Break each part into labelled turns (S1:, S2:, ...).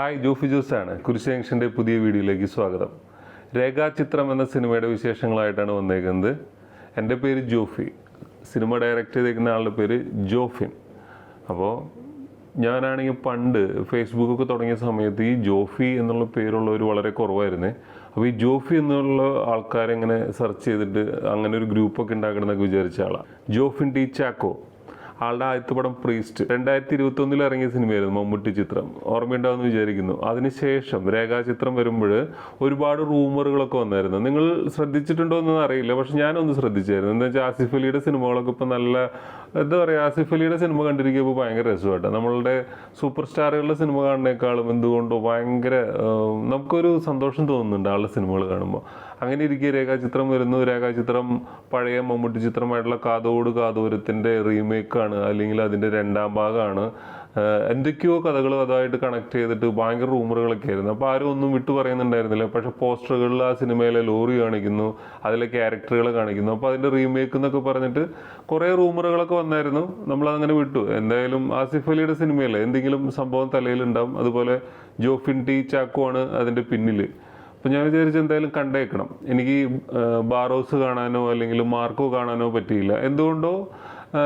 S1: Hi Jofi ജോസാണ്. കുരിശ് പുതിയ വീഡിയോയിലേക്ക് സ്വാഗതം. രേഖാചിത്രം എന്ന സിനിമയുടെ വിശേഷങ്ങളായിട്ടാണ് വന്നേക്കുന്നത്. എന്റെ പേര് ജോഫി. സിനിമ ഡയറക്റ്റ് ചെയ്തേക്കുന്ന ആളുടെ പേര് ജോഫിൻ. അപ്പോൾ ഞാനാണെങ്കിൽ പണ്ട് ഫേസ്ബുക്കൊക്കെ തുടങ്ങിയ സമയത്ത് ഈ ജോഫി എന്നുള്ള പേരുള്ളവർ വളരെ കുറവായിരുന്നു. അപ്പോൾ ഈ ജോഫി എന്നുള്ള ആൾക്കാരെങ്ങനെ സെർച്ച് ചെയ്തിട്ട് അങ്ങനെ ഒരു ഗ്രൂപ്പൊക്കെ ഉണ്ടാക്കണമെന്നൊക്കെ വിചാരിച്ച ആളാണ് ജോഫിൻ ടി ചാക്കോ. ആളുടെ ആദ്യത്തെ പടം പ്രീസ്റ്റ്. രണ്ടായിരത്തി ഇരുപത്തി ഒന്നിൽ ഇറങ്ങിയ സിനിമയായിരുന്നു മമ്മൂട്ടി ചിത്രം. ഓർമ്മയുണ്ടാവുമെന്ന് വിചാരിക്കുന്നു. അതിനുശേഷം രേഖാചിത്രം വരുമ്പോൾ ഒരുപാട് റൂമറുകളൊക്കെ വന്നായിരുന്നു. നിങ്ങൾ ശ്രദ്ധിച്ചിട്ടുണ്ടോ എന്നൊന്നും അറിയില്ല. പക്ഷെ ഞാനൊന്ന് ശ്രദ്ധിച്ചായിരുന്നു. എന്താ വെച്ചാൽ ആസിഫ് അലിയുടെ സിനിമകളൊക്കെ ഇപ്പം നല്ല എന്താ പറയുക ആസിഫ് അലിയുടെ സിനിമ കണ്ടിരിക്കുമ്പോൾ ഭയങ്കര രസമായിട്ട് നമ്മളുടെ സൂപ്പർ സ്റ്റാറുകളുടെ സിനിമ കാണുന്നേക്കാളും എന്തുകൊണ്ടോ ഭയങ്കര നമുക്കൊരു സന്തോഷം തോന്നുന്നുണ്ട് ആളുടെ സിനിമകൾ കാണുമ്പോൾ. അങ്ങനെ ഇരിക്കെ രേഖാചിത്രം വരുന്നു. രേഖാചിത്രം പഴയ മമ്മൂട്ടി ചിത്രമായിട്ടുള്ള കാതോട് കാതോരത്തിന്റെ റീമേക്കാണ് അല്ലെങ്കിൽ അതിന്റെ രണ്ടാം ഭാഗമാണ്. എന്തൊക്കെയോ കഥകൾ അതായിട്ട് കണക്ട് ചെയ്തിട്ട് ഭയങ്കര റൂമറുകളൊക്കെ ആയിരുന്നു. അപ്പോൾ ആരും ഒന്നും വിട്ടു പറയുന്നുണ്ടായിരുന്നില്ല. പക്ഷേ പോസ്റ്ററുകളിൽ ആ സിനിമയിലെ ലോറി കാണിക്കുന്നു അതിലെ ക്യാരക്ടറുകൾ കാണിക്കുന്നു. അപ്പോൾ അതിന്റെ റീമേക്ക് എന്നൊക്കെ പറഞ്ഞിട്ട് കുറേ റൂമറുകളൊക്കെ വന്നായിരുന്നു. നമ്മളതങ്ങനെ വിട്ടു. എന്തായാലും ആസിഫ് അലിയുടെ സിനിമയല്ലേ? എന്തെങ്കിലും സംഭവം തലയിലുണ്ടാവും. അതുപോലെ ജോഫിൻ ടി ചാക്കോ ആണ് അതിന്റെ പിന്നിൽ അപ്പം ഞാൻ വിചാരിച്ചു എന്തായാലും കണ്ടേക്കണം. എനിക്ക് ബാറോസ് കാണാനോ അല്ലെങ്കിൽ മാർക്കോ കാണാനോ പറ്റിയില്ല. എന്തുകൊണ്ടോ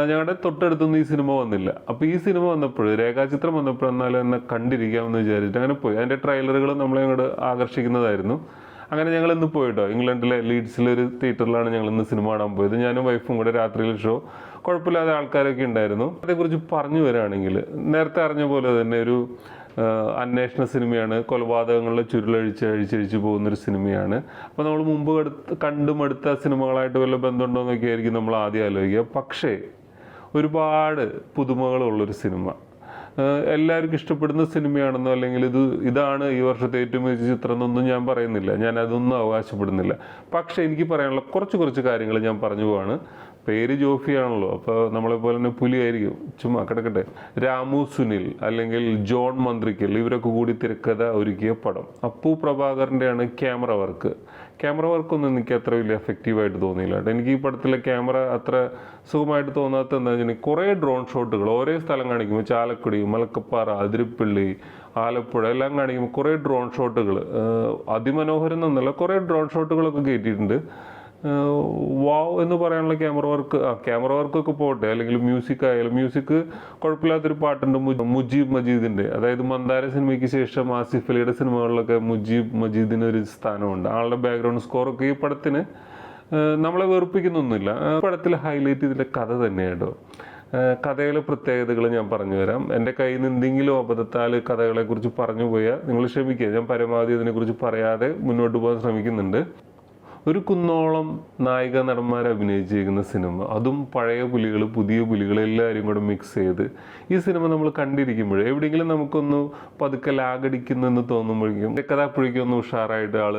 S1: ഞങ്ങളുടെ തൊട്ടടുത്തൊന്നും ഈ സിനിമ വന്നില്ല. അപ്പോൾ ഈ സിനിമ വന്നപ്പോൾ രേഖാചിത്രം വന്നപ്പോൾ എന്നാലും എന്നെ കണ്ടിരിക്കാമെന്ന് വിചാരിച്ചിട്ട് അങ്ങനെ പോയി. അതിന്റെ ട്രെയിലറുകൾ നമ്മളെ അങ്ങോട്ട് ആകർഷിക്കുന്നതായിരുന്നു. അങ്ങനെ ഞങ്ങൾ ഇന്ന് പോയിട്ടോ. ഇംഗ്ലണ്ടിലെ ലീഡ്സിലെ ഒരു തിയേറ്ററിലാണ് ഞങ്ങൾ ഇന്ന് സിനിമ കാണാൻ പോയത്. ഞാനും വൈഫും കൂടെ രാത്രിയിലെ ഷോ കുഴപ്പമില്ലാതെ ആൾക്കാരൊക്കെ ഉണ്ടായിരുന്നു. അതേക്കുറിച്ച് പറഞ്ഞു വരികയാണെങ്കിൽ നേരത്തെ അറിഞ്ഞ പോലെ തന്നെ ഒരു അന്വേഷണ സിനിമയാണ്. കൊലപാതകങ്ങളിൽ ചുരുളഴിച്ച് അഴിച്ചഴിച്ച് പോകുന്നൊരു സിനിമയാണ്. അപ്പോൾ നമ്മൾ മുമ്പ് കണ്ടും അടുത്ത സിനിമകളായിട്ട് വല്ല ബന്ധമുണ്ടോ എന്നൊക്കെ ആയിരിക്കും നമ്മൾ ആദ്യം ആലോചിക്കുക. പക്ഷേ ഒരുപാട് പുതുമകളുള്ളൊരു സിനിമ. എല്ലാവർക്കും ഇഷ്ടപ്പെടുന്ന സിനിമയാണെന്നോ അല്ലെങ്കിൽ ഇത് ഇതാണ് ഈ വർഷത്തെ ഏറ്റവും മികച്ച ചിത്രം എന്നൊന്നും ഞാൻ പറയുന്നില്ല. ഞാൻ അതൊന്നും അവകാശപ്പെടുന്നില്ല. പക്ഷേ എനിക്ക് പറയാനുള്ള കുറച്ച് കുറച്ച് കാര്യങ്ങൾ ഞാൻ പറഞ്ഞു പോവാണ്. പേര് ജോഫിയാണല്ലോ അപ്പോൾ നമ്മളെ പോലെ തന്നെ പുലിയായിരിക്കും ചുമ്മാ കിടക്കട്ടെ. രാമു സുനിൽ അല്ലെങ്കിൽ ജോൺ മന്ത്രിക്കൽ ഇവരൊക്കെ കൂടി തിരക്കഥ ഒരുക്കിയ പടം. അപ്പു പ്രഭാകറിന്റെയാണ് ക്യാമറ വർക്ക്. ക്യാമറ വർക്കൊന്നും എനിക്ക് അത്ര വലിയ എഫക്റ്റീവായിട്ട് തോന്നിയില്ല. എനിക്ക് ഈ പടത്തിലെ ക്യാമറ അത്ര സുഖമായിട്ട് തോന്നാത്ത എന്താ വെച്ചാൽ കുറേ ഡ്രോൺ ഷോട്ടുകൾ ഓരോ സ്ഥലം കാണിക്കുമ്പോൾ ചാലക്കുടി മലക്കപ്പാറ അതിരപ്പള്ളി ആലപ്പുഴ എല്ലാം കാണിക്കുമ്പോൾ കുറേ ഡ്രോൺ ഷോട്ടുകൾ അതിമനോഹരം എന്നല്ല കുറേ ഡ്രോൺ ഷോട്ടുകളൊക്കെ കയറ്റിയിട്ടുണ്ട് വാവ് എന്ന് പറയാനുള്ള ക്യാമറ വർക്ക് ആ ക്യാമറ വർക്കൊക്കെ പോട്ടെ അല്ലെങ്കിൽ മ്യൂസിക് ആയാലും മ്യൂസിക് കുഴപ്പമില്ലാത്തൊരു പാട്ടുണ്ട് മുജീബ് മജീദിന്റെ അതായത് മന്ദാര സിനിമയ്ക്ക് ശേഷം ആസിഫ് അലിയുടെ സിനിമകളിലൊക്കെ മുജീബ് മജീദിന് ഒരു സ്ഥാനമുണ്ട്. ആളുടെ ബാക്ക്ഗ്രൗണ്ട് സ്കോറൊക്കെ ഈ പടത്തിന് നമ്മളെ വെറുപ്പിക്കുന്നൊന്നുമില്ല. പടത്തിൽ ഹൈലൈറ്റ് ഇതിന്റെ കഥ തന്നെ കേട്ടോ കഥയിലെ പ്രത്യേകതകൾ ഞാൻ പറഞ്ഞു തരാം. എന്റെ കയ്യിൽ നിന്ന് എന്തെങ്കിലും അബദ്ധത്താൽ കഥകളെക്കുറിച്ച് പറഞ്ഞു പോയാൽ നിങ്ങൾ ക്ഷമിക്കുക. ഞാൻ പരമാവധി ഇതിനെക്കുറിച്ച് പറയാതെ മുന്നോട്ട് പോകാൻ ശ്രമിക്കുന്നുണ്ട്. ഒരു കുന്നോളം നായിക നടന്മാർ അഭിനയിച്ചിരിക്കുന്ന സിനിമ അതും പഴയ പുലികൾ പുതിയ പുലികൾ എല്ലാവരും കൂടെ മിക്സ് ചെയ്ത് ഈ സിനിമ നമ്മൾ കണ്ടിരിക്കുമ്പോൾ എവിടെയെങ്കിലും നമുക്കൊന്ന് പതുക്കെ ലാഗടിക്കുന്നെന്ന് തോന്നുമ്പോഴേക്കും കഥ അപ്പോഴേക്കും ഒന്ന് ഉഷാറായിട്ട് ആൾ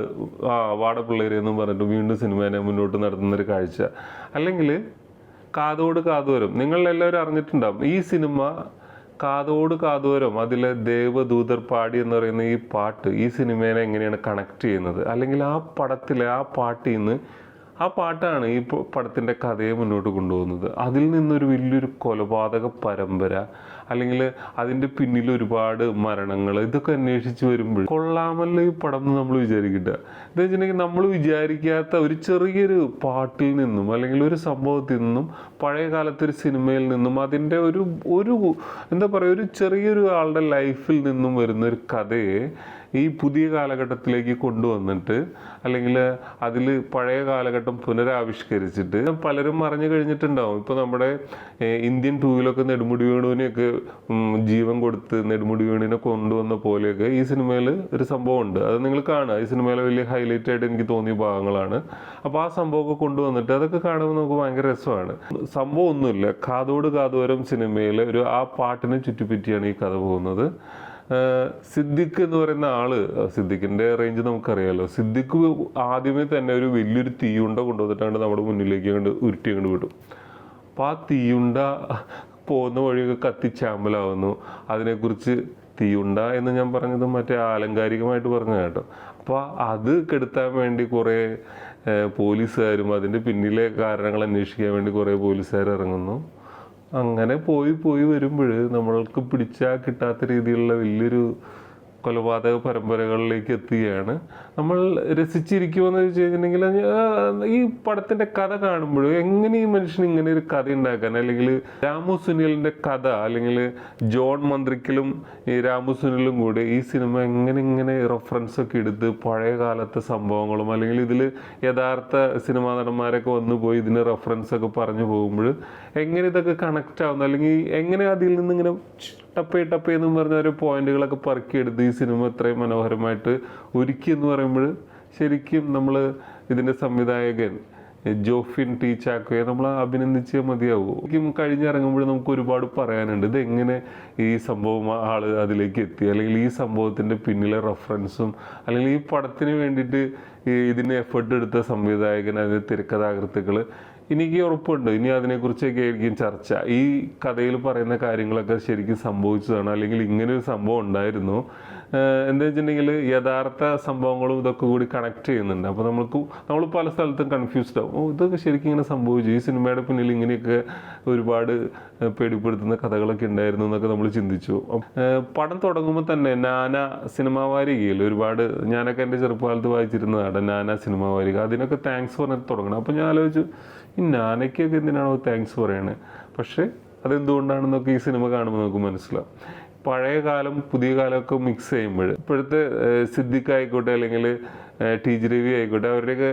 S1: ആ വാടപ്പിള്ളേരെ എന്ന് പറഞ്ഞിട്ട് വീണ്ടും സിനിമേനെ മുന്നോട്ട് നടത്തുന്നൊരു കാഴ്ച. അല്ലെങ്കിൽ കാതോട് കാതോരം നിങ്ങളെല്ലാവരും അറിഞ്ഞിട്ടുണ്ടാവും ഈ സിനിമ കാതോട് കാതോരം അതിലെ ദേവദൂതർ പാടി എന്ന് പറയുന്ന ഈ പാട്ട് ഈ സിനിമേനെ എങ്ങനെയാണ് കണക്ട് ചെയ്യുന്നത്? അല്ലെങ്കിൽ ആ പടത്തിലെ ആ പാട്ടിൽ നിന്ന് ആ പാട്ടാണ് ഈ പടത്തിന്റെ കഥയെ മുന്നോട്ട് കൊണ്ടുപോകുന്നത്. അതിൽ നിന്നൊരു വലിയൊരു കൊലപാതക പരമ്പര അല്ലെങ്കിൽ അതിന്റെ പിന്നിൽ ഒരുപാട് മരണങ്ങൾ ഇതൊക്കെ അന്വേഷിച്ച് വരുമ്പോൾ കൊള്ളാമല്ലോ ഈ പടം എന്ന് നമ്മൾ വിചാരിക്കട്ടെ എന്താ വെച്ചിട്ടുണ്ടെങ്കിൽ നമ്മൾ വിചാരിക്കാത്ത ഒരു ചെറിയൊരു പാട്ടിൽ നിന്നും അല്ലെങ്കിൽ ഒരു സംഭവത്തിൽ നിന്നും പഴയ കാലത്തെ ഒരു സിനിമയിൽ നിന്നും അതിന്റെ ഒരു ഒരു എന്താ പറയുക ഒരു ചെറിയൊരു ആളുടെ ലൈഫിൽ നിന്നും വരുന്ന ഒരു കഥയെ ഈ പുതിയ കാലഘട്ടത്തിലേക്ക് കൊണ്ടുവന്നിട്ട് അല്ലെങ്കിൽ അതിൽ പഴയ കാലഘട്ടം പുനരാവിഷ്കരിച്ചിട്ട് പലരും അറിഞ്ഞു കഴിഞ്ഞിട്ടുണ്ടാവും. ഇപ്പോൾ നമ്മുടെ ഇന്ത്യൻ ടൂവിലൊക്കെ നെടുമുടി വേണുവിനെയൊക്കെ ജീവൻ കൊടുത്ത് നെടുമുടി വേണുവിനെ കൊണ്ടുവന്ന പോലെയൊക്കെ ഈ സിനിമയിൽ ഒരു സംഭവമുണ്ട്. അത് നിങ്ങൾ കാണുക. ഈ സിനിമയിലെ വലിയ ഹൈലൈറ്റ് ആയിട്ട് എനിക്ക് തോന്നിയ ഭാഗങ്ങളാണ്. അപ്പോൾ ആ സംഭവമൊക്കെ കൊണ്ടുവന്നിട്ട് അതൊക്കെ കാണുമ്പോൾ നമുക്ക് ഭയങ്കര രസമാണ്. സംഭവം ഒന്നുമില്ല കാതോട് കാതോരം സിനിമയിൽ ഒരു ആ പാട്ടിനെ ചുറ്റിപ്പറ്റിയാണ് ഈ കഥ പോകുന്നത്. സിദ്ദിഖ് എന്ന് പറയുന്ന ആൾ സിദ്ദിഖിന്റെ റേഞ്ച് നമുക്കറിയാലോ. സിദ്ദിഖ് ആദ്യമേ തന്നെ ഒരു വലിയൊരു തീയുണ്ട കൊണ്ടുവന്നിട്ടാണ് നമ്മുടെ മുന്നിലേക്ക് കണ്ട് ഉരുട്ടി അങ്ങോട്ട് വിടും. അപ്പോൾ ആ തീയുണ്ട പോകുന്ന വഴിയൊക്കെ കത്തിച്ചാമ്പലാവുന്നു അതിനെക്കുറിച്ച് തീയുണ്ട എന്ന് ഞാൻ പറഞ്ഞത് മറ്റേ ആലങ്കാരികമായിട്ട് പറഞ്ഞ കേട്ടോ. അപ്പോൾ അത് കെടുത്താൻ വേണ്ടി കുറേ പോലീസുകാരും അതിന്റെ പിന്നിലെ കാരണങ്ങൾ അന്വേഷിക്കാൻ വേണ്ടി കുറേ പോലീസുകാർ ഇറങ്ങുന്നു. അങ്ങനെ പോയി പോയി വരുമ്പോൾ നമ്മൾക്ക് പിടിച്ചാൽ കിട്ടാത്ത രീതിയിലുള്ള വലിയൊരു കൊലപാതക പരമ്പരകളിലേക്ക് എത്തുകയാണ്. നമ്മൾ രസിച്ചിരിക്കുമെന്ന് വെച്ച് കഴിഞ്ഞിട്ടുണ്ടെങ്കിൽ ഈ പടത്തിന്റെ കഥ കാണുമ്പോൾ എങ്ങനെ ഈ മനുഷ്യൻ ഇങ്ങനെ ഒരു കഥ ഉണ്ടാക്കാൻ? അല്ലെങ്കിൽ രാമു സുനിലിന്റെ കഥ അല്ലെങ്കിൽ ജോൺ മന്ത്രിക്കലും ഈ രാമു സുനിലും കൂടി ഈ സിനിമ എങ്ങനെ ഇങ്ങനെ റെഫറൻസ് ഒക്കെ എടുത്ത് പഴയ കാലത്തെ സംഭവങ്ങളും അല്ലെങ്കിൽ ഇതിൽ യഥാർത്ഥ സിനിമാ നടന്മാരൊക്കെ വന്നു പോയി ഇതിന് റെഫറൻസ് ഒക്കെ പറഞ്ഞു പോകുമ്പോൾ എങ്ങനെ ഇതൊക്കെ കണക്റ്റ് ആവുന്നു? അല്ലെങ്കിൽ എങ്ങനെ അതിൽ നിന്ന് ഇങ്ങനെ ടപ്പേ ടപ്പേ എന്നും പറഞ്ഞ ഓരോ പോയിന്റുകളൊക്കെ പറക്കിയെടുത്ത് ഈ സിനിമ ഇത്രയും മനോഹരമായിട്ട് ഒരുക്കി എന്ന് പറയുമ്പോൾ ശരിക്കും നമ്മൾ ഇതിന്റെ സംവിധായകൻ ജോഫിൻ ടി നമ്മൾ അഭിനന്ദിച്ചേ മതിയാവൂ. ശരിക്കും കഴിഞ്ഞിറങ്ങുമ്പോൾ നമുക്ക് ഒരുപാട് പറയാനുണ്ട് ഇത് എങ്ങനെ ഈ സംഭവം ആൾ അതിലേക്ക് എത്തി. അല്ലെങ്കിൽ ഈ സംഭവത്തിന്റെ പിന്നിലെ റെഫറൻസും അല്ലെങ്കിൽ ഈ പടത്തിന് വേണ്ടിയിട്ട് ഇതിന് എഫേർട്ട് എടുത്ത സംവിധായകൻ അതിന്റെ തിരക്കഥാകൃത്തുക്കൾ എനിക്ക് ഉറപ്പുണ്ട്. ഇനി അതിനെക്കുറിച്ചൊക്കെ ആയിരിക്കും ചർച്ച. ഈ കഥയിൽ പറയുന്ന കാര്യങ്ങളൊക്കെ ശരിക്കും സംഭവിച്ചതാണ്. അല്ലെങ്കിൽ ഇങ്ങനെ ഒരു സംഭവം ഉണ്ടായിരുന്നു. എന്താ വെച്ചിട്ടുണ്ടെങ്കിൽ യഥാർത്ഥ സംഭവങ്ങളും ഇതൊക്കെ കൂടി കണക്ട് ചെയ്യുന്നുണ്ട്. അപ്പോൾ നമ്മൾക്ക് നമ്മൾ പല സ്ഥലത്തും കൺഫ്യൂസ്ഡ് ആവും. ഓ ഇതൊക്കെ ശരിക്കും ഇങ്ങനെ സംഭവിച്ചു. ഈ സിനിമയുടെ പിന്നിൽ ഇങ്ങനെയൊക്കെ ഒരുപാട് പേടിപ്പെടുത്തുന്ന കഥകളൊക്കെ ഉണ്ടായിരുന്നു എന്നൊക്കെ നമ്മൾ ചിന്തിച്ചു. പടം തുടങ്ങുമ്പോൾ തന്നെ നാന സിനിമാ വാരികയിൽ ഒരുപാട് ഞാനൊക്കെ എന്റെ ചെറുപ്പകാലത്ത് വായിച്ചിരുന്നതാണ് നാന സിനിമാ വാരിക. അതിനൊക്കെ താങ്ക്സ് പറഞ്ഞിട്ട് തുടങ്ങണം. അപ്പോൾ ഞാൻ ആലോചിച്ചു ഈ നാനയ്ക്കൊക്കെ എന്തിനാണോ താങ്ക്സ് പറയണേ? പക്ഷേ അതെന്തുകൊണ്ടാണെന്നൊക്കെ ഈ സിനിമ കാണുമ്പോൾ നമുക്ക് മനസ്സിലാവും. പഴയ കാലം പുതിയ കാലമൊക്കെ മിക്സ് ചെയ്യുമ്പോൾ. ഇപ്പോഴത്തെ സിദ്ദിഖ് ആയിക്കോട്ടെ അല്ലെങ്കിൽ ടി ജി രവി ആയിക്കോട്ടെ അവരുടെയൊക്കെ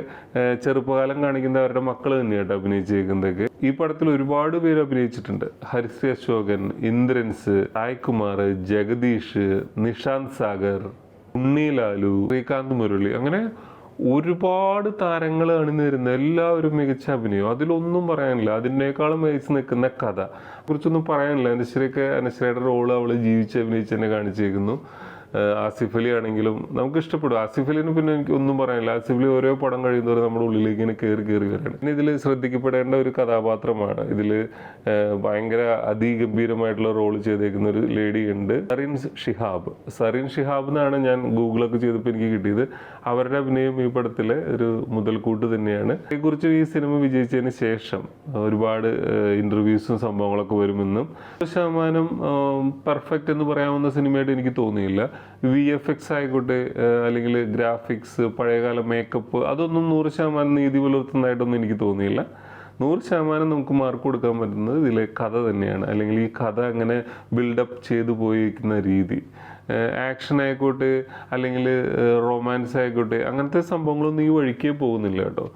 S1: ചെറുപ്പകാലം കാണിക്കുന്ന അവരുടെ മക്കൾ തന്നെയായിട്ട് അഭിനയിച്ചേക്കുന്നതൊക്കെ. ഈ പടത്തിൽ ഒരുപാട് പേര് അഭിനയിച്ചിട്ടുണ്ട്. ഹരിശ്രീ അശോകൻ ഇന്ദ്രൻസ് സായ്കുമാർ ജഗദീഷ് നിഷാന്ത് സാഗർ ഉണ്ണി ലാലു ശ്രീകാന്ത് മുരളി. അങ്ങനെ ഒരുപാട് താരങ്ങൾ അണിനിരുന്ന എല്ലാവരും മികച്ച അഭിനയം. അതിലൊന്നും പറയാനില്ല. അതിനേക്കാളും മികച്ച് നിൽക്കുന്ന കഥ. കുറിച്ചൊന്നും പറയാനില്ല. അനശ്വരയൊക്കെ അനശ്വരയുടെ റോൾ അവൾ ജീവിച്ച് അഭിനയിച്ച് തന്നെ കാണിച്ചേക്കുന്നു. ആസിഫ് അലി ആണെങ്കിലും നമുക്ക് ഇഷ്ടപ്പെടും. ആസിഫ് അലിന് പിന്നെ എനിക്ക് ഒന്നും പറയാനില്ല. ആസിഫ് അലി ഓരോ പടം കഴിയുന്നവരും നമ്മുടെ ഉള്ളിലേക്ക് ഇങ്ങനെ കയറി കയറി വരികയാണ് പിന്നെ ഇതിൽ ശ്രദ്ധിക്കപ്പെടേണ്ട ഒരു കഥാപാത്രമാണ്. ഇതിൽ ഭയങ്കര അതിഗംഭീരമായിട്ടുള്ള റോൾ ചെയ്തേക്കുന്ന ഒരു ലേഡി ഉണ്ട്. സറിൻ ഷിഹാബ്. സറിൻ ഷിഹാബ് എന്നാണ് ഞാൻ ഗൂഗിളൊക്കെ ചെയ്തപ്പോൾ എനിക്ക് കിട്ടിയത്. അവരുടെ അഭിനയം ഈ പടത്തിലെ ഒരു മുതൽക്കൂട്ട് തന്നെയാണ്. അതേക്കുറിച്ച് ഈ സിനിമ വിജയിച്ചതിന് ശേഷം ഒരുപാട് ഇന്റർവ്യൂസും സംഭവങ്ങളൊക്കെ വരുമെന്നും ശതമാനം പെർഫെക്റ്റ് എന്ന് പറയാവുന്ന സിനിമയായിട്ട് എനിക്ക് തോന്നിയില്ല. വി എഫ് എക്സ് ആയിക്കോട്ടെ അല്ലെങ്കിൽ ഗ്രാഫിക്സ് പഴയകാല മേക്കപ്പ് അതൊന്നും നൂറ് ശതമാനം നീതി പുലർത്തുന്നതായിട്ടൊന്നും എനിക്ക് തോന്നിയില്ല. നൂറ് ശതമാനം നമുക്ക് മാർക്ക് കൊടുക്കാൻ പറ്റുന്നത് ഇതിലെ കഥ തന്നെയാണ്. അല്ലെങ്കിൽ ഈ കഥ അങ്ങനെ ബിൽഡപ്പ് ചെയ്തു പോയിരിക്കുന്ന രീതി. ആക്ഷൻ ആയിക്കോട്ടെ അല്ലെങ്കിൽ റൊമാൻസ് ആയിക്കോട്ടെ അങ്ങനത്തെ സംഭവങ്ങളൊന്നും ഈ വഴിക്കേ പോകുന്നില്ല കേട്ടോ.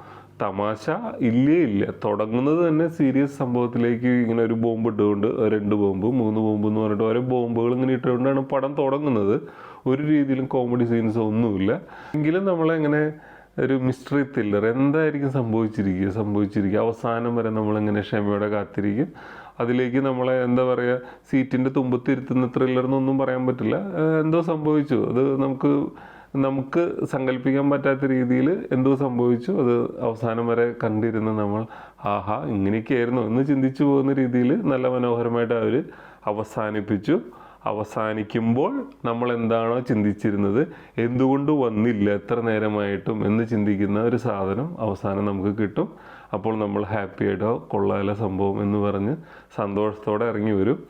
S1: തമാശ ഇല്ലേ ഇല്ല. തുടങ്ങുന്നത് തന്നെ സീരിയസ് സംഭവത്തിലേക്ക് ഇങ്ങനെ ഒരു ബോംബ് ഇട്ടുകൊണ്ട് രണ്ട് ബോംബ് മൂന്ന് ബോംബ് എന്ന് പറഞ്ഞിട്ട് ഓരോ ബോംബുകൾ ഇങ്ങനെ ഇട്ടുകൊണ്ടാണ് പടം തുടങ്ങുന്നത്. ഒരു രീതിയിലും കോമഡി സീൻസ് ഒന്നുമില്ല. എങ്കിലും നമ്മളെങ്ങനെ ഒരു മിസ്റ്ററി തില്ലർ എന്തായിരിക്കും സംഭവിച്ചിരിക്കുക? സംഭവിച്ചിരിക്കുക. അവസാനം വരെ നമ്മളിങ്ങനെ ക്ഷമയോടെ കാത്തിരിക്കും? അതിലേക്ക് നമ്മളെ എന്താ പറയുക സീറ്റിന്റെ തുമ്പത്തിരുത്തുന്ന ത്രില്ലർ എന്നൊന്നും പറയാൻ പറ്റില്ല. എന്തോ സംഭവിച്ചു. അത് നമുക്ക് നമുക്ക് സങ്കല്പിക്കാൻ പറ്റാത്ത രീതിയിൽ എന്തോ സംഭവിച്ചു. അത് അവസാനം വരെ കണ്ടിരുന്ന നമ്മൾ ആഹാ ഇങ്ങനെയൊക്കെയായിരുന്നു എന്ന് ചിന്തിച്ചു പോകുന്ന രീതിയിൽ നല്ല മനോഹരമായിട്ട് അവർ അവസാനിപ്പിച്ചു. അവസാനിക്കുമ്പോൾ നമ്മൾ എന്താണോ ചിന്തിച്ചിരുന്നത് എന്തുകൊണ്ട് വന്നില്ല എത്ര നേരമായിട്ടും എന്ന് ചിന്തിക്കുന്ന ഒരു സാധനം അവസാനം നമുക്ക് കിട്ടും. അപ്പോൾ നമ്മൾ ഹാപ്പി ആയിട്ടോ കൊള്ളാല സംഭവം എന്ന് പറഞ്ഞ് സന്തോഷത്തോടെ ഇറങ്ങി വരും.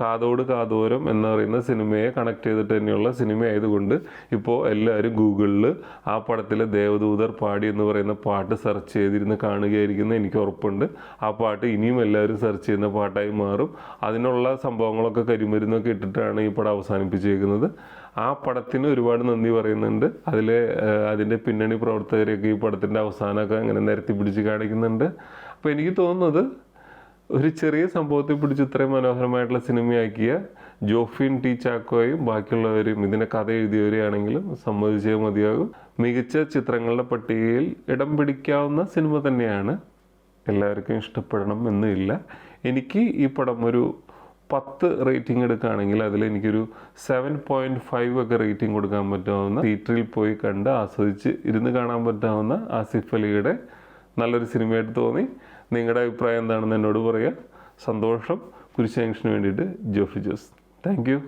S1: കാതോട് കാതോരം എന്ന് പറയുന്ന സിനിമയെ കണക്ട് ചെയ്തിട്ട് തന്നെയുള്ള സിനിമ ആയതുകൊണ്ട് ഇപ്പോൾ എല്ലാവരും ഗൂഗിളിൽ ആ പടത്തിലെ ദേവദൂതർ പാടി എന്ന് പറയുന്ന പാട്ട് സെർച്ച് ചെയ്തിരുന്ന് കാണുകയായിരിക്കുന്ന എനിക്ക് ഉറപ്പുണ്ട്. ആ പാട്ട് ഇനിയും എല്ലാവരും സെർച്ച് ചെയ്യുന്ന പാട്ടായി മാറും. അതിനുള്ള സംഭവങ്ങളൊക്കെ കരിമരുന്നൊക്കെ ഇട്ടിട്ടാണ് ഈ പടം അവസാനിപ്പിച്ചിരിക്കുന്നത് ആ പടത്തിന് ഒരുപാട് നന്ദി പറയുന്നുണ്ട്. ഏഹ്, അതിന്റെ പിന്നണി പ്രവർത്തകരെയൊക്കെ ഈ പടത്തിന്റെ അവസാനമൊക്കെ അങ്ങനെ നിരത്തി പിടിച്ച് കാണിക്കുന്നുണ്ട്. അപ്പോൾ എനിക്ക് തോന്നുന്നത് ഒരു ചെറിയ സംഭവത്തെ പിടിച്ച് ഇത്രയും മനോഹരമായിട്ടുള്ള സിനിമയാക്കിയ ജോഫിൻ ടി ചാക്കോയും ബാക്കിയുള്ളവരും ഇതിനെ കഥ എഴുതിയവരെയാണെങ്കിലും സമ്മതിച്ചേ മതിയാകും. മികച്ച ചിത്രങ്ങളുടെ പട്ടികയിൽ ഇടം പിടിക്കാവുന്ന സിനിമ തന്നെയാണ്. എല്ലാവർക്കും ഇഷ്ടപ്പെടണം എന്നില്ല എനിക്ക് ഈ പടം ഒരു പത്ത് റേറ്റിംഗ് എടുക്കുകയാണെങ്കിൽ അതിൽ എനിക്കൊരു സെവൻ പോയിന്റ് ഫൈവ് ഒക്കെ റേറ്റിംഗ് കൊടുക്കാൻ പറ്റാവുന്ന തിയേറ്ററിൽ പോയി കണ്ട് ആസ്വദിച്ച് ഇരുന്ന് കാണാൻ പറ്റാവുന്ന ആസിഫ് അലിയുടെ നല്ലൊരു സിനിമയായിട്ട് തോന്നി. നിങ്ങളുടെ അഭിപ്രായം എന്താണെന്ന് എന്നോട് പറയുക സന്തോഷം. കുരിശ് ജംഗ്ഷന് വേണ്ടിയിട്ട് ജോഫി ജോസ്. Thank you.